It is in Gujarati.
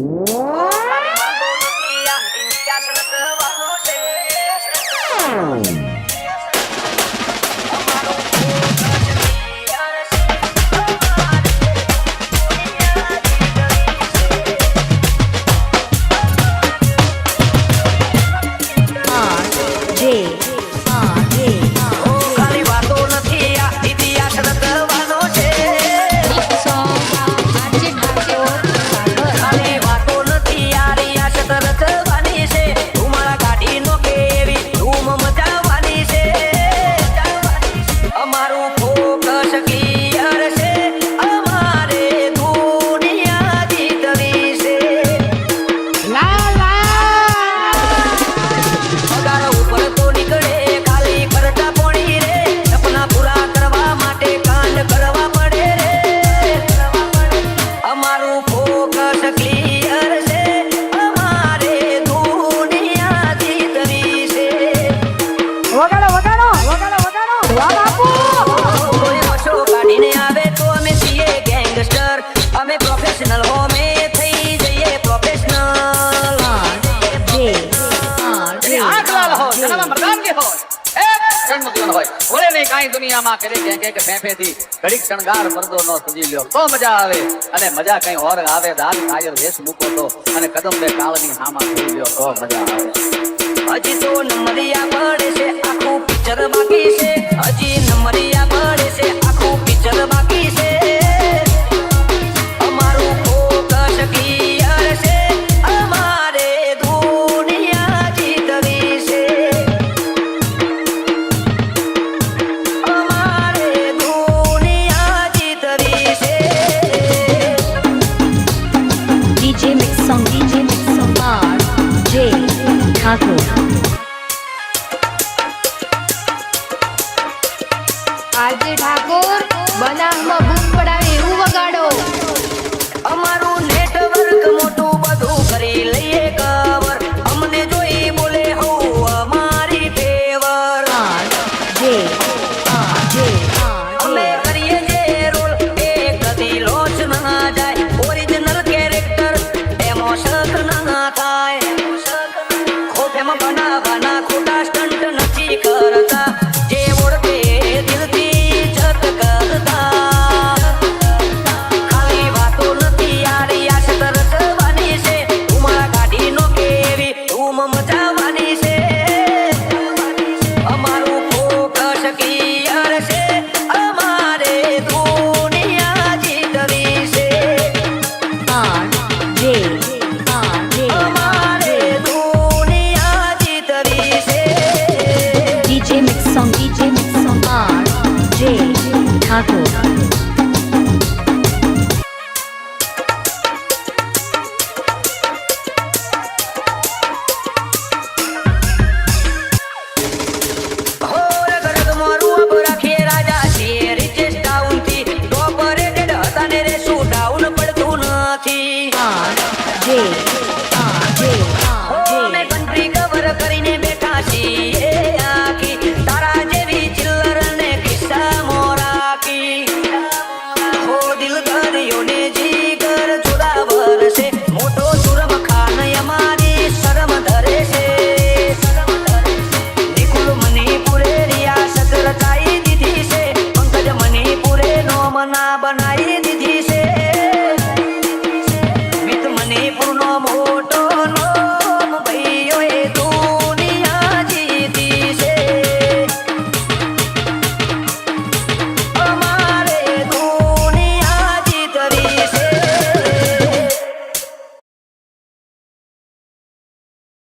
Música મરદાનગી દુનિયામાં કરે કે કે ઘડીક શણગાર મરદો નો સજી લ્યો. તો મજા આવે. અને મજા કઈ ઓર આવે વેશ મૂકો તો અને કદમ બે કાળની હામાં થઈ લ્યો તો મજા આવે. હજી તો નમરિયા પડે છે આખું સંગીત સંભાળ જે ઠાકોર. આજે ઠાકોર બનાવમાં my partner. Big.